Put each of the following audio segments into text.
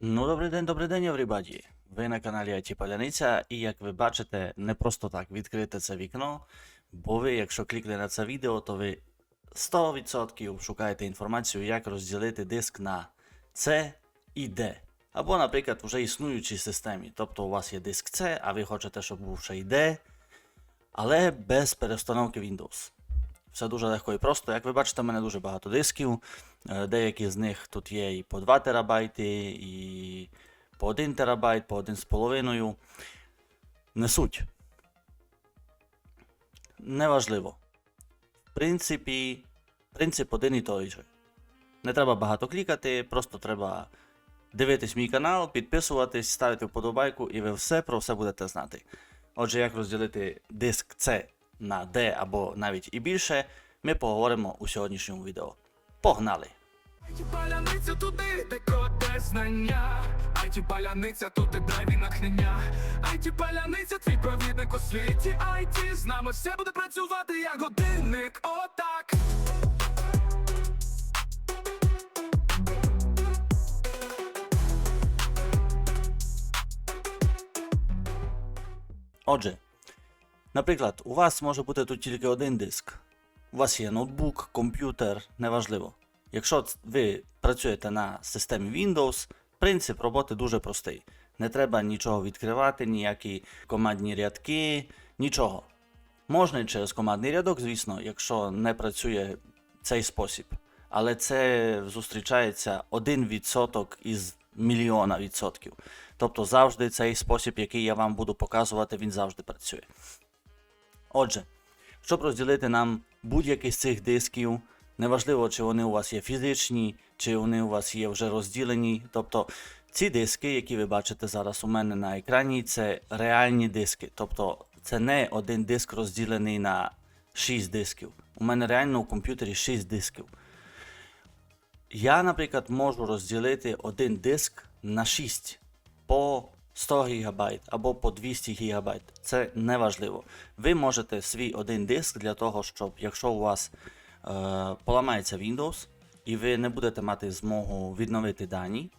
Ну, добрий день, добрий день, everybody. Ви на каналі IT Паляниця, і як ви бачите, не просто так відкрите це вікно, бо ви, якщо клікнете на це відео, то ви 100% шукаєте інформацію, як розділити диск на C і D. Або, наприклад, вже існуючій системі. Тобто у вас є диск C, а ви хочете, щоб був ще й D, але без перестановки Windows. Все дуже легко і просто. Як ви бачите, в мене дуже багато дисків. Е, Деякі з них тут є і по 2 терабайти, і по 1 терабайт, по 1,5. Не суть. Неважливо. В принципі, принцип один і той же. Не треба багато клікати, просто треба дивитись мій канал, підписуватись, ставити вподобайку, і ви все про все будете знати. Отже, як розділити диск C на D або навіть і більше, ми поговоримо у сьогоднішньому відео. Погнали! Айті паляниця туди, де коде знання. Айті паляниця тут і драйві натхнення. Айті паляниця, твій провідник у світі. Айті з нами все буде працювати як годинник. Отак. Отже, наприклад, у вас може бути тут тільки один диск. У вас є ноутбук, комп'ютер, неважливо. Якщо ви працюєте на системі Windows, принцип роботи дуже простий. Не треба нічого відкривати, ніякі командні рядки, нічого. Можна через командний рядок, звісно, якщо не працює цей спосіб. Але це зустрічається 1% із мільйона відсотків. Тобто завжди цей спосіб, який я вам буду показувати, він завжди працює. Отже, щоб розділити нам будь-який з цих дисків, неважливо, чи вони у вас є фізичні, чи вони у вас є вже розділені. Тобто ці диски, які ви бачите зараз у мене на екрані, це реальні диски. Тобто це не один диск розділений на 6 дисків. У мене реально у комп'ютері 6 дисків. Я, наприклад, можу розділити один диск на 6 по 100 ГБ або по 200 ГБ. Це не важливо. Ви можете свій один диск для того, щоб якщо у вас е, поламається Windows і ви не будете мати змогу відновити дані,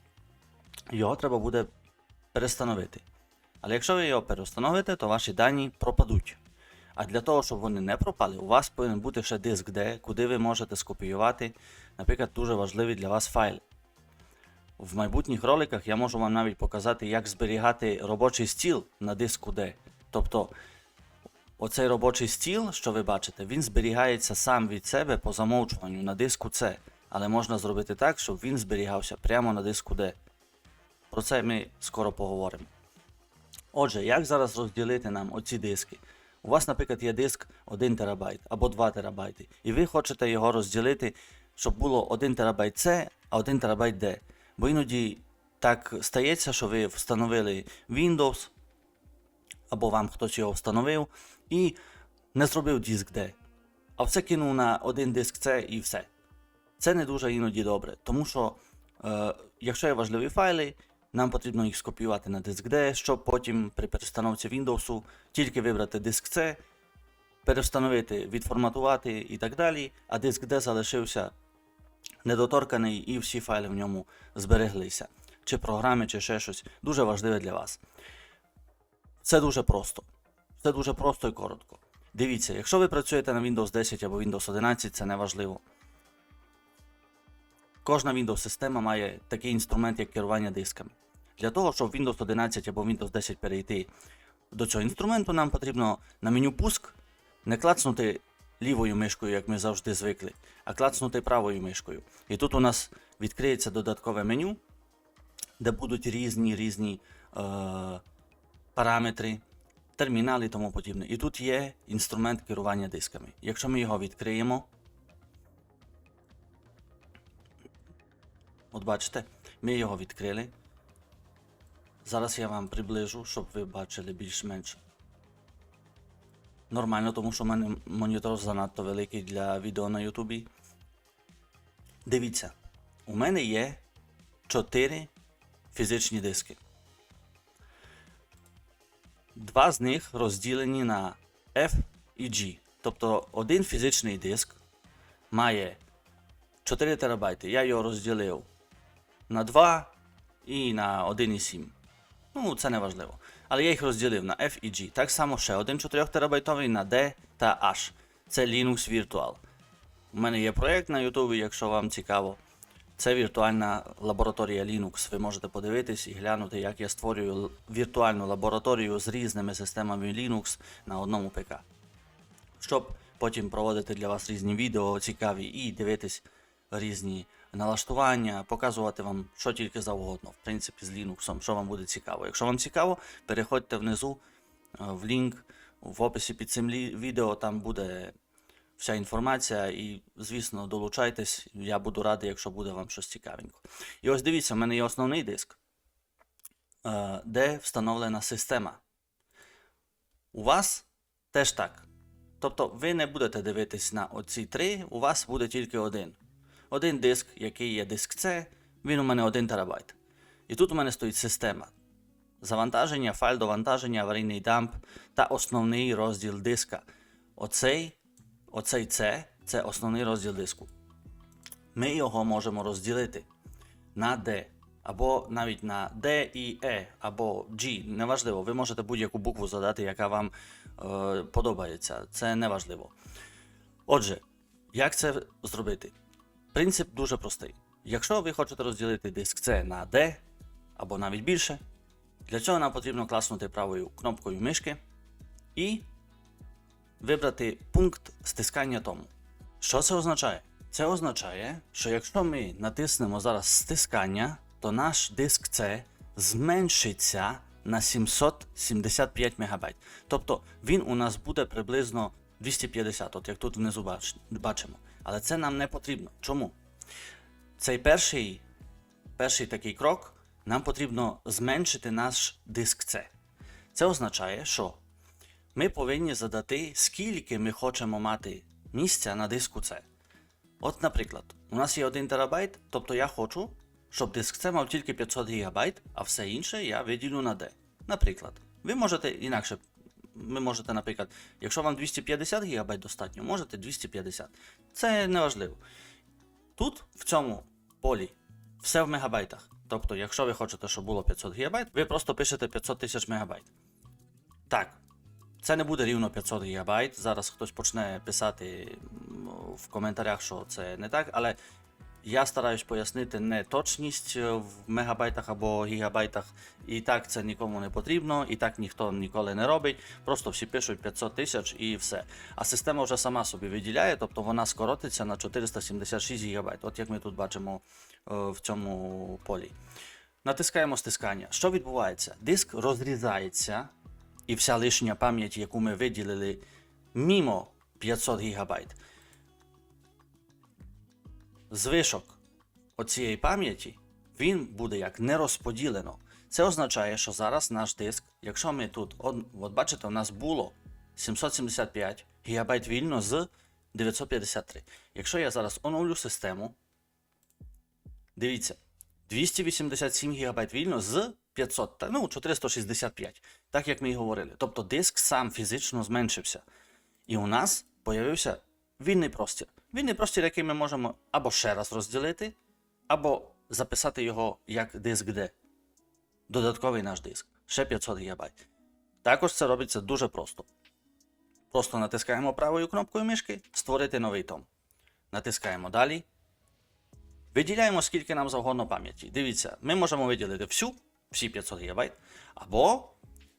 його треба буде перестановити. Але якщо ви його перестановите, то ваші дані пропадуть. А для того, щоб вони не пропали, у вас повинен бути ще диск D, куди ви можете скопіювати, наприклад, дуже важливі для вас файли. В майбутніх роликах я можу вам навіть показати, як зберігати робочий стіл на диску D. Тобто, оцей робочий стіл, що ви бачите, він зберігається сам від себе по замовчуванню на диску C. Але можна зробити так, щоб він зберігався прямо на диску D. Про це ми скоро поговоримо. Отже, як зараз розділити нам оці диски? У вас, наприклад, є диск 1 терабайт або 2 терабайти, і ви хочете його розділити, щоб було 1 терабайт C, а 1 терабайт D. Бо іноді так стається, що ви встановили Windows, або вам хтось його встановив, і не зробив диск D, а все кинув на один диск C і все. Це не дуже іноді добре, тому що е, якщо є важливі файли, нам потрібно їх скопіювати на диск D, щоб потім при перестановці Windows тільки вибрати диск C, перестановити, відформатувати і так далі, а диск D залишився недоторканий і всі файли в ньому збереглися. Чи програми, чи ще щось дуже важливе для вас. Це дуже просто. Це дуже просто і коротко. Дивіться, якщо ви працюєте на Windows 10 або Windows 11, це не важливо. Кожна Windows система має такий інструмент, як керування дисками. Для того, щоб Windows 11 або Windows 10 перейти до цього інструменту, нам потрібно на меню пуск не клацнути лівою мишкою, як ми завжди звикли, а клацнути правою мишкою. І тут у нас відкриється додаткове меню, де будуть різні різні е, параметри, термінали і тому подібне. І тут є інструмент керування дисками. Якщо ми його відкриємо, От бачите, ми його відкрили. Зараз я вам приближу, щоб ви бачили більш-менш нормально, тому що в мене монітор занадто великий для відео на Ютубі. Дивіться, у мене є 4 фізичні диски. Два з них розділені на F і G. Тобто один фізичний диск має 4 терабайти. Я його розділив на 2 і на 1,7. Ну, це не важливо. Але я їх розділив на F і G. Так само ще один 4 терабайтовий на D та H. Це Linux Virtual. У мене є проєкт на YouTube, якщо вам цікаво. Це віртуальна лабораторія Linux. Ви можете подивитись і глянути, як я створюю віртуальну лабораторію з різними системами Linux на одному ПК. Щоб потім проводити для вас різні відео цікаві і дивитись різні налаштування, показувати вам що тільки завгодно, в принципі, з Linux, що вам буде цікаво. Якщо вам цікаво, переходьте внизу е, в лінк в описі під цим відео, там буде вся інформація, і, звісно, долучайтесь. Я буду радий, якщо буде вам щось цікавенько. І ось дивіться, в мене є основний диск, е, де встановлена система. У вас теж так. Тобто ви не будете дивитись на оці три, у вас буде тільки один. Один диск, який є диск C, він у мене 1 терабайт. І тут у мене стоїть система. Завантаження, файл довантаження, аварійний дамп та основний розділ диска. Оцей, оцей C це основний розділ диску. Ми його можемо розділити на D, або навіть на D і E, або G. Неважливо, ви можете будь-яку букву задати, яка вам е, подобається. Це неважливо. Отже, як це зробити? Принцип дуже простий. Якщо ви хочете розділити диск C на D або навіть більше, для цього нам потрібно класнути правою кнопкою мишки і вибрати пункт стискання тому. Що це означає? Це означає, що якщо ми натиснемо зараз стискання, то наш диск C зменшиться на 775 МБ. Тобто він у нас буде приблизно 250, от як тут внизу бач- бачимо. Але це нам не потрібно. Чому? Цей перший, перший такий крок нам потрібно зменшити наш диск C. Це означає, що ми повинні задати, скільки ми хочемо мати місця на диску C. От, наприклад, у нас є 1 терабайт, тобто я хочу, щоб диск C мав тільки 500 ГБ, а все інше я виділю на D. Наприклад, ви можете інакше. Ви можете, наприклад, якщо вам 250 ГБ достатньо, можете 250. Це не важливо. Тут, в цьому полі, все в мегабайтах. Тобто, якщо ви хочете, щоб було 500 ГБ, ви просто пишете 500 тисяч мегабайт. Так, це не буде рівно 500 ГБ. Зараз хтось почне писати в коментарях, що це не так, але я стараюсь пояснити не точність е, в мегабайтах або гігабайтах. І так це нікому не потрібно, і так ніхто ніколи не робить. Просто всі пишуть 500 тисяч і все. А система вже сама собі виділяє, тобто вона скоротиться на 476 ГБ. От як ми тут бачимо е, в цьому полі. Натискаємо стискання. Що відбувається? Диск розрізається, і вся лишня пам'ять, яку ми виділили мімо 500 ГБ. Звишок оцієї пам'яті він буде як нерозподілено. Це означає, що зараз наш диск, якщо ми тут, от, от бачите, у нас було 775 ГБ вільно з 953. Якщо я зараз оновлю систему, дивіться, 287 ГБ вільно з 500, та, ну 465, так як ми і говорили. Тобто диск сам фізично зменшився. І у нас появився вільний простір. Вільний простір, який ми можемо або ще раз розділити, або записати його як диск D. Додатковий наш диск. Ще 500 ГБ. Також це робиться дуже просто. Просто натискаємо правою кнопкою мишки Створити новий том. Натискаємо далі. Виділяємо скільки нам завгодно пам'яті. Дивіться, ми можемо виділити всю, всі 500 ГБ. Або,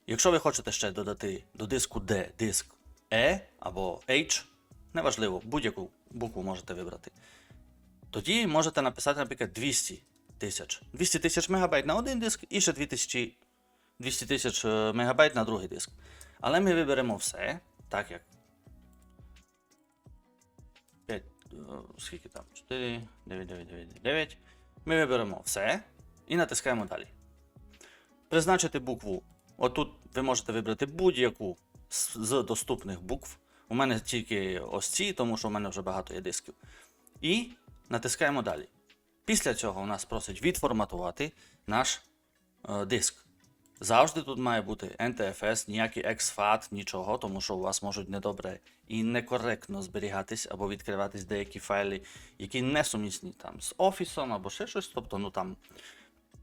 якщо ви хочете ще додати до диску D диск E або H, неважливо, будь-яку букву можете вибрати. Тоді можете написати, наприклад, 200 тисяч. 200 тисяч мегабайт на один диск і ще 2000, 200 тисяч е, мегабайт на другий диск. Але ми виберемо все, так як 5, е, скільки там? 4, 9, 9, 9, 9. Ми виберемо все і натискаємо далі. Призначити букву. Отут ви можете вибрати будь-яку з з доступних букв. У мене тільки ось ці, тому що в мене вже багато є дисків. І натискаємо далі. Після цього у нас просить відформатувати наш е, диск. Завжди тут має бути NTFS, ніякий exFAT, нічого, тому що у вас можуть недобре і некоректно зберігатись або відкриватись деякі файли, які не сумісні там з офісом або ще щось. Тобто, ну там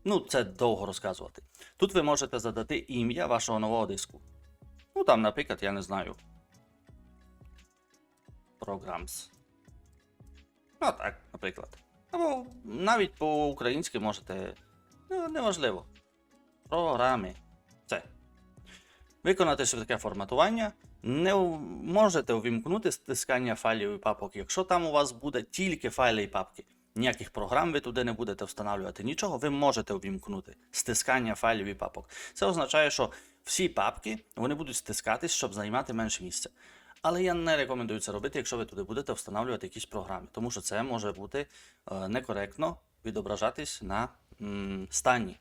Ну, це довго розказувати. Тут ви можете задати ім'я вашого нового диску. Ну, там, наприклад, я не знаю. Programs. Ну, так, наприклад. Або навіть по-українськи можете. Ну, неважливо. Програми. Це. Виконати швидке форматування. Не можете увімкнути стискання файлів і папок, якщо там у вас буде тільки файли і папки. Ніяких програм ви туди не будете встановлювати. Нічого ви можете увімкнути стискання файлів і папок. Це означає, що всі папки вони будуть стискатись, щоб займати менше місця. Але я не рекомендую це робити, якщо ви туди будете встановлювати якісь програми, тому що це може бути е, некоректно відображатись на стані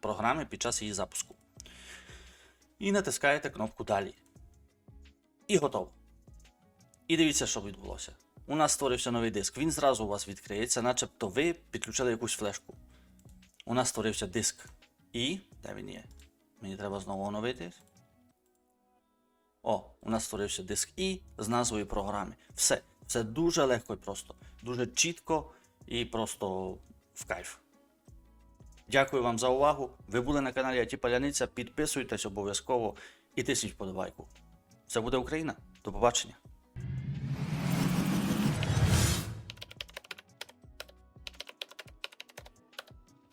програми під час її запуску. І натискаєте кнопку Далі. І готово. І дивіться, що відбулося. У нас створився новий диск. Він зразу у вас відкриється, начебто ви підключили якусь флешку. У нас створився диск. І. Де він є? Мені треба знову оновити. О, у нас створився диск І з назвою програми. Все. Все дуже легко і просто. Дуже чітко і просто в кайф. Дякую вам за увагу. Ви були на каналі Аті Паляниця. Підписуйтесь обов'язково і тисніть вподобайку. Це буде Україна. До побачення.